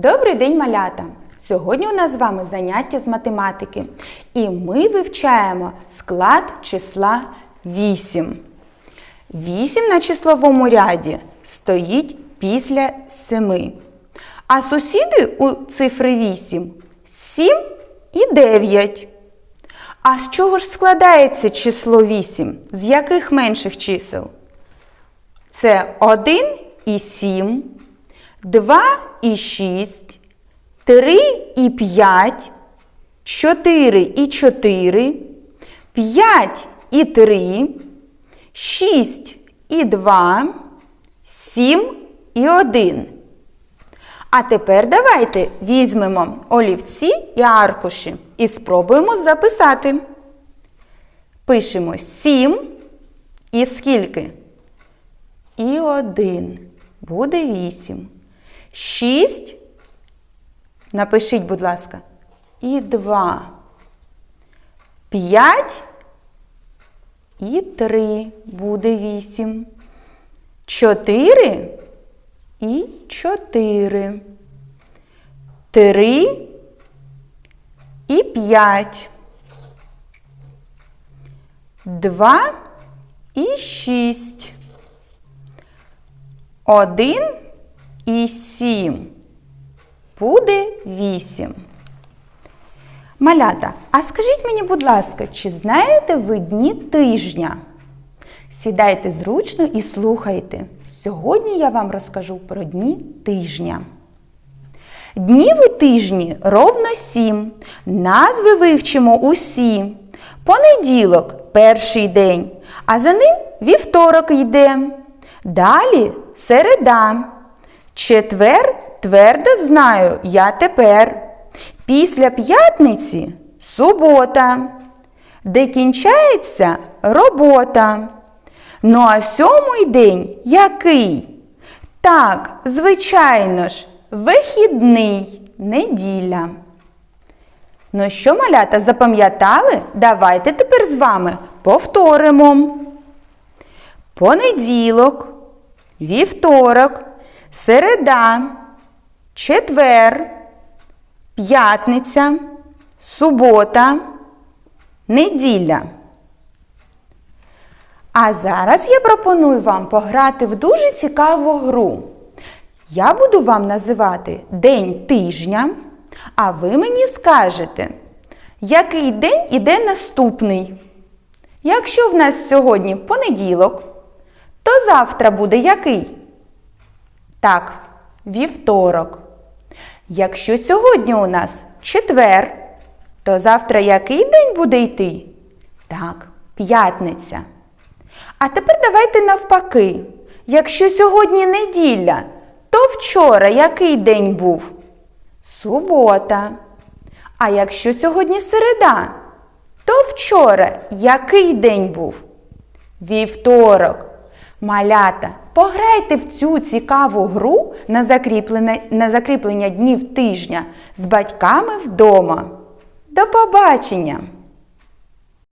Добрий день, малята! Сьогодні у нас з вами заняття з математики. І ми вивчаємо склад числа 8. 8 на числовому ряді стоїть після 7. А сусіди у цифри 8 7 і 9. А з чого ж складається число 8? З яких менших чисел? Це 1 і 7, 2 і 6, 3 і 5, 4 і 4, 5 і 3, 6 і 2, 7 і 1. А тепер давайте візьмемо олівці і аркуші і спробуємо записати. Пишемо 7 і скільки? І 1. Буде 8. 6. Напишіть, будь ласка. І 2. 5 і 3 буде 8. 4 і 4. 3 і 5. 2 і 6. 1 і 7. Буде 8. Малята, а скажіть мені, будь ласка, чи знаєте ви дні тижня? Сідайте зручно і слухайте. Сьогодні я вам розкажу про дні тижня. Днів у тижні ровно сім. Назви вивчимо усі. Понеділок перший день, а за ним вівторок йде. Далі середа. Четвер твердо знаю я тепер. Після п'ятниці субота, де кінчається робота. Ну а сьомий день який? Так, звичайно ж, вихідний неділя. Ну що, малята, запам'ятали? Давайте тепер з вами повторимо. Понеділок, вівторок, середа, четвер, п'ятниця, субота, неділя. А зараз я пропоную вам пограти в дуже цікаву гру. Я буду вам називати день тижня, а ви мені скажете, який день іде наступний. Якщо в нас сьогодні понеділок, то завтра буде який? Так, вівторок. Якщо сьогодні у нас четвер, то завтра який день буде йти? Так, п'ятниця. А тепер давайте навпаки. Якщо сьогодні неділя, то вчора який день був? Субота. А якщо сьогодні середа, то вчора який день був? Вівторок. Малята, пограйте в цю цікаву гру на закріплення, на закріплення днів тижня з батьками вдома. До побачення!